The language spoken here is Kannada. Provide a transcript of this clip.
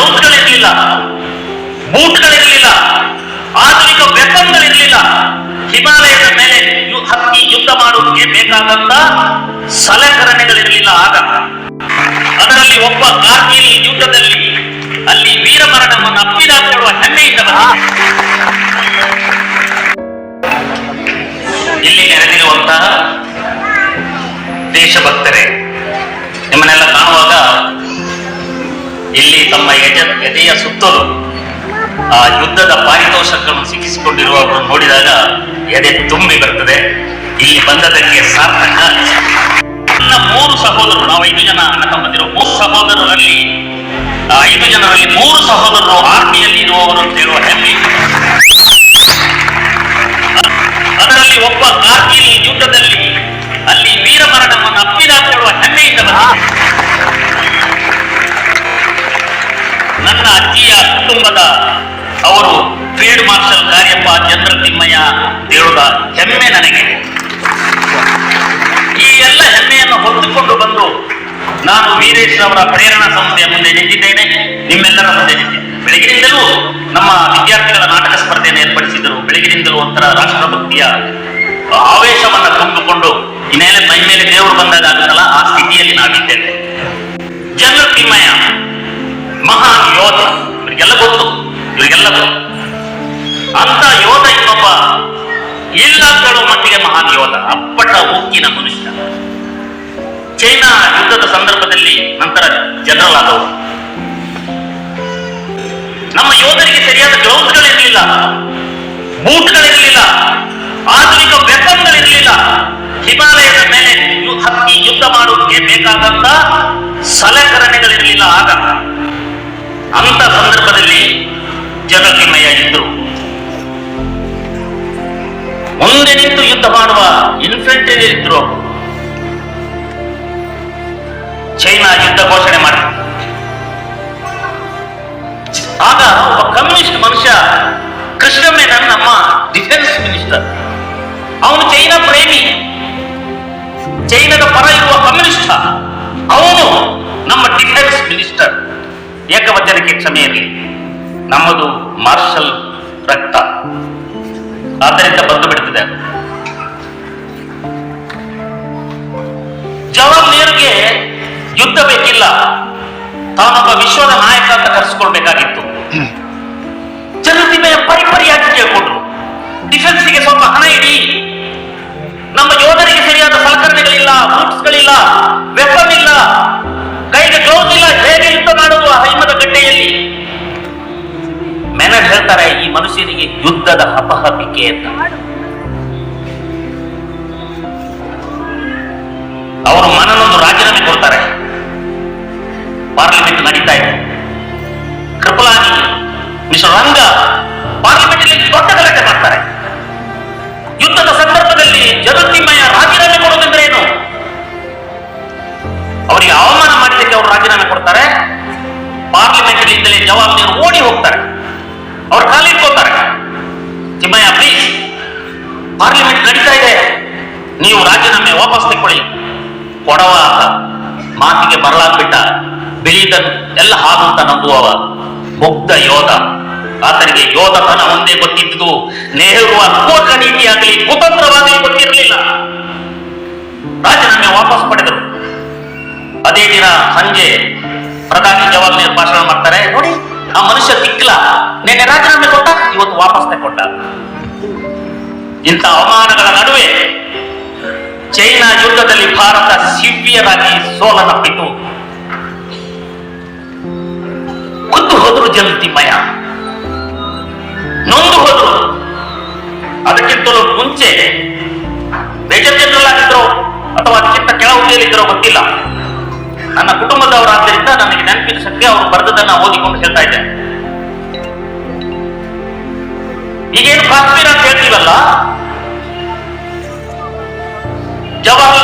ಗ್ಲೌಸ್ಗಳಿರ್ಲಿಲ್ಲ ಬೂಟ್ಗಳಿರ್ಲಿಲ್ಲ, ಆಧುನಿಕ ವೆಪನ್ಗಳಿರ್ಲಿಲ್ಲ ಹಿಮಾಲಯದ ಮೇಲೆ ಹತ್ತಿ ಯುದ್ಧ ಮಾಡುವುದಕ್ಕೆ ಬೇಕಾದಂತ ಸಲಕರಣೆಗಳಿರಲಿಲ್ಲ ಆಗ ಅದರಲ್ಲಿ ಒಬ್ಬ ಕಾರ್ಗಿಲ್ ಯುದ್ಧದಲ್ಲಿ ಅಲ್ಲಿ ವೀರಮರಣವನ್ನು ಕೊಡುವ ಹೆಮ್ಮೆಯಿಂದ. ಇಲ್ಲಿ ನೆರೆದಿರುವಂತಹ ದೇಶಭಕ್ತರೇ ಎದೆಯ ಸುತ್ತಲೂ ಆ ಯುದ್ಧದ ಪಾರಿತೋಷಕಗಳನ್ನು ಸಿಕ್ಕಿಸಿಕೊಂಡಿರುವ ನೋಡಿದಾಗ ಎದೆ ತುಂಬಿ ಬರ್ತದೆ ಇಲ್ಲಿ ಬಂದದಕ್ಕೆ ಸಾರ್ಥಕ. ನನ್ನ ಮೂರು ಸಹೋದರರು, ನಾವು ಐದು ಜನ ಅಣ್ಣ ತಮ್ಮಂದಿರು, ಮೂರು ಸಹೋದರರಲ್ಲಿ ಐದು ಜನರಲ್ಲಿ ಮೂರು ಸಹೋದರರು ಆರ್ಮಿಯಲ್ಲಿ ಇರುವವರು ಅಂತ ಹೇಳುವ ಹೆಮ್ಮೆ. ಅದರಲ್ಲಿ ಒಬ್ಬ ಕಾರ್ಗಿಲ್ ಯುದ್ಧದಲ್ಲಿ ಅಲ್ಲಿ ವೀರಮರಣವನ್ನು ಅಪ್ಪಿದಾಕೊಳ್ಳುವ ಹೆಮ್ಮೆಯಿಂದ ನನ್ನ ಅಜ್ಜಿಯ ಕುಟುಂಬದ ಅವರು ಫೀಲ್ಡ್ ಮಾರ್ಷಲ್ ಕಾರ್ಯಪ್ಪ ಚಂದ್ರ ತಿಮ್ಮಯ್ಯ ಹೇಳುವ ಹೆಮ್ಮೆ ನನಗೆ. ಈ ಎಲ್ಲ ಹೆಮ್ಮೆಯನ್ನು ಹೊತ್ತುಕೊಂಡು ಬಂದು ನಾನು ವೀರೇಶ್ ಅವರ ಪ್ರೇರಣಾ ಸಂಸ್ಥೆಯ ಮುಂದೆ ನಿಂತಿದ್ದೇನೆ, ನಿಮ್ಮೆಲ್ಲರ ಮುಂದೆ ನಿಂತಿದ್ದೇನೆ. ಬೆಳಗಿನಿಂದಲೂ ನಮ್ಮ ವಿದ್ಯಾರ್ಥಿಗಳ ನಾಟಕ ಸ್ಪರ್ಧೆಯನ್ನು ಏರ್ಪಡಿಸಿದರು ಬೆಳಗಿನಿಂದಲೂ ಒಂಥರ ರಾಷ್ಟ್ರಭಕ್ತಿಯ ಆವೇಶವನ್ನು ತುಂಬಿಕೊಂಡು ಇನ್ನೇಲೆ ಮೈ ಮೇಲೆ ದೇವರು ಬಂದಾಗ ಆಗುತ್ತಲ್ಲ, ಆ ಸ್ಥಿತಿಯಲ್ಲಿ ನಾವಿದ್ದೇವೆ. ಜನರ ತಿಮ್ಮಯ್ಯ ಮಹಾನ್ ಯೋಧ. ಇವರಿಗೆಲ್ಲ ಗೊತ್ತು. ಇವರಿಗೆಲ್ಲ ಗೊತ್ತು. ಅಂತ ಯೋಧ ಇನ್ನೊಬ್ಬ ಇಲ್ಲ ಹೇಳುವ ಮಟ್ಟಿಗೆ ಮಹಾನ್ ಯೋಧ. ಅಪ್ಪಟ ಉಕ್ಕಿನ ಮನುಷ್ಯ. ಚೈನಾ ಯುದ್ಧದ ಸಂದರ್ಭದಲ್ಲಿ ನಂತರ ಜನರಲ್ ಆದವರು. ನಮ್ಮ ಯೋಧರಿಗೆ ಸರಿಯಾದ ಗ್ಲೌಸ್ಗಳಿರಲಿಲ್ಲ. ಬೂಟ್ಗಳಿರಲಿಲ್ಲ. ಆಧುನಿಕ ವೆಪನ್ಗಳಿರಲಿಲ್ಲ. ಹಿಮಾಲಯದ ಮೇಲೆ ಹತ್ತಿ ಯುದ್ಧ ಮಾಡುವುದಕ್ಕೆ ಬೇಕಾದಂತ ಸಲಕರಣೆಗಳಿರಲಿಲ್ಲ. ಆಗ ಅಂತ ಸಂದರ್ಭದಲ್ಲಿ ಜಗತ್ತಿಮಯ ಇದ್ರು ಮುಂದೆ ನಿಂತು ಯುದ್ಧ ಮಾಡುವ ಇನ್ಫೆಂಟ್ರಿ ಇದ್ರು. ಚೈನಾ ಯುದ್ಧ ಘೋಷಣೆ ಮಾಡಿದ್ರು. ಆಗ ಒಬ್ಬ ಕಮ್ಯುನಿಸ್ಟ್ ಮನುಷ್ಯ ಕೃಷ್ಣ ಮೇನನ್ ನಮ್ಮ ಡಿಫೆನ್ಸ್ ಮಿನಿಸ್ಟರ್ ಅವನು ಚೈನಾ ಪ್ರೇಮಿ. ಚೈನಾದ ಪರ ಇರುವ ಏಕವಚನಕ್ಕೆ ಕ್ಷಮೆ ಇರಲಿ ನಮ್ಮದು ಮಾರ್ಷಲ್ ರಕ್ತ. ಆದ್ದರಿಂದ ಬಂದು. ಜವಾಹರ್ಲಾಲ್ ನೆಹರುಗೆ ಯುದ್ಧ ಬೇಕಿಲ್ಲ. ತಾನೊಬ್ಬ ವಿಶ್ವದ ನಾಯಕ ಅಂತ ಕರೆಸ್ಕೊಳ್ಬೇಕಾಗಿತ್ತು. ಜನತಿಮೆಯ ಪರಿಪರಿಯಾಗಿ ಕೇಳ್ಕೊಂಡ್ರು. ಡಿಫೆನ್ಸ್ಗೆ ಸ್ವಲ್ಪ ಹಣ ಇಡಿ. ನಮ್ಮ ಯೋಧರಿಗೆ ಸರಿಯಾದ ಸಲಕರಣೆಗಳಿಲ್ಲ ಬೂಟ್ಸ್ಗಳಿಲ್ಲ ಮನುಷ್ಯನಿಗೆ ಯುದ್ಧದ ಹಪಹಪಿಕೆ ಅಂತ. ಅವರು ಮನನೊಂದು ರಾಜೀನಾಮೆ ಕೊಡ್ತಾರೆ. ಪಾರ್ಲಿಮೆಂಟ್ ನಡೀತಾ ಇದೆ. ಕೃಪಲಾನಿ ಮಿಸ್ಟರ್ ರಂಗ ಪಾರ್ಲಿಮೆಂಟ್ ಅಲ್ಲಿ ದೊಡ್ಡ ಗಲಾಟೆ ಮಾಡ್ತಾರೆ. ಯುದ್ಧದ ಸಂದರ್ಭದಲ್ಲಿ ಜಗತ್ತಿಮಯ ರಾಜೀನಾಮೆ ಕೊಡೋದಂದ್ರೆ ಏನು? ಅವರಿಗೆ ಅವಮಾನ ಮಾಡಿದಕ್ಕೆ ಅವರು ರಾಜೀನಾಮೆ ಕೊಡ್ತಾರೆ. ಪಾರ್ಲಿಮೆಂಟ್ ಇಂದಲೇ ಜವಾಬ್ದಾರಿ ಓಡಿ ಹೋಗ್ತಾರೆ. ಅವ್ರು ಕಾಲಿಟ್ಕೋತಾರೆ ತಿಮ್ಮಯ್ಯ ಪ್ಲೀಸ್ ಪಾರ್ಲಿಮೆಂಟ್ ನಡೀತಾ ಇದೆ. ನೀವು ರಾಜೀನಾಮೆ ವಾಪಸ್ ತೆಕ್ಕೊಳ್ಳಿ. ಕೊಡವ ಮಾತಿಗೆ ಮರಳಾಗ್ಬಿಟ್ಟ ಬಿಳಿದನ್ ಎಲ್ಲ ಹಾಗಂತ ನಂಬುವವ ಮುಗ್ಧ ಯೋಧ. ಆತನಿಗೆ ಯೋಧತನ ಒಂದೇ ಗೊತ್ತಿದ್ದು, ನೆಹರು ಆಗಲಿ ನೀತಿಯಾಗಲಿ, ಕುತಂತ್ರವಾಗಲಿ ಗೊತ್ತಿರಲಿಲ್ಲ. ರಾಜೀನಾಮೆ ವಾಪಸ್ ಪಡೆದರು. ಅದೇ ದಿನ ಸಂಜೆ ಪ್ರಧಾನಿ ಜವಾಹರ್ಲಾಲ್ ಭಾಷಣ ಮಾಡ್ತಾರೆ. ನೋಡಿ ಆ ಮನುಷ್ಯ ತಿಕ್ಕಲ ನಿನ್ನೆ ರಾಜೀನಾಮೆ ಕೊಟ್ಟ, ಇವತ್ತು ವಾಪಸ್ ತಗೊಂಡ ಇಂಥ ಅವಮಾನಗಳ ನಡುವೆ ಚೈನಾ ಯುದ್ಧದಲ್ಲಿ ಭಾರತ ಸಿವಿಯರಾಗಿ ಸೋಲನಪ್ಪಿತು ಕುದ್ದು ಹೋದ್ರು ಜಲತಿಮಯ ನೊಂದು ಹೋದ್ರು. ಅದಕ್ಕಿಂತಲೂ ಮುಂಚೆ ಮೇಜರ್ ಜನರಲ್ ಆಗಿದ್ರು ಅಥವಾ ಅದಕ್ಕಿಂತ ಕೆಳ ಹುದ್ದೆಯಲ್ಲಿದ್ದರೋ ಗೊತ್ತಿಲ್ಲ. ನನ್ನ ಕುಟುಂಬದವರಾದ್ದರಿಂದ ನನಗೆ ನೆನಪಿನ ಶಕ್ತಿ ಅವರು ಬರೆದದನ್ನ ಓದಿಕೊಂಡು ಹೇಳ್ತಾ ಇದ್ದೇನೆ ಈಗೇನು ಕಾಶ್ಮೀರ ಅಂತ ಹೇಳ್ತೀವಲ್ಲ? ಜವಾಹರ್ಲಾಲ್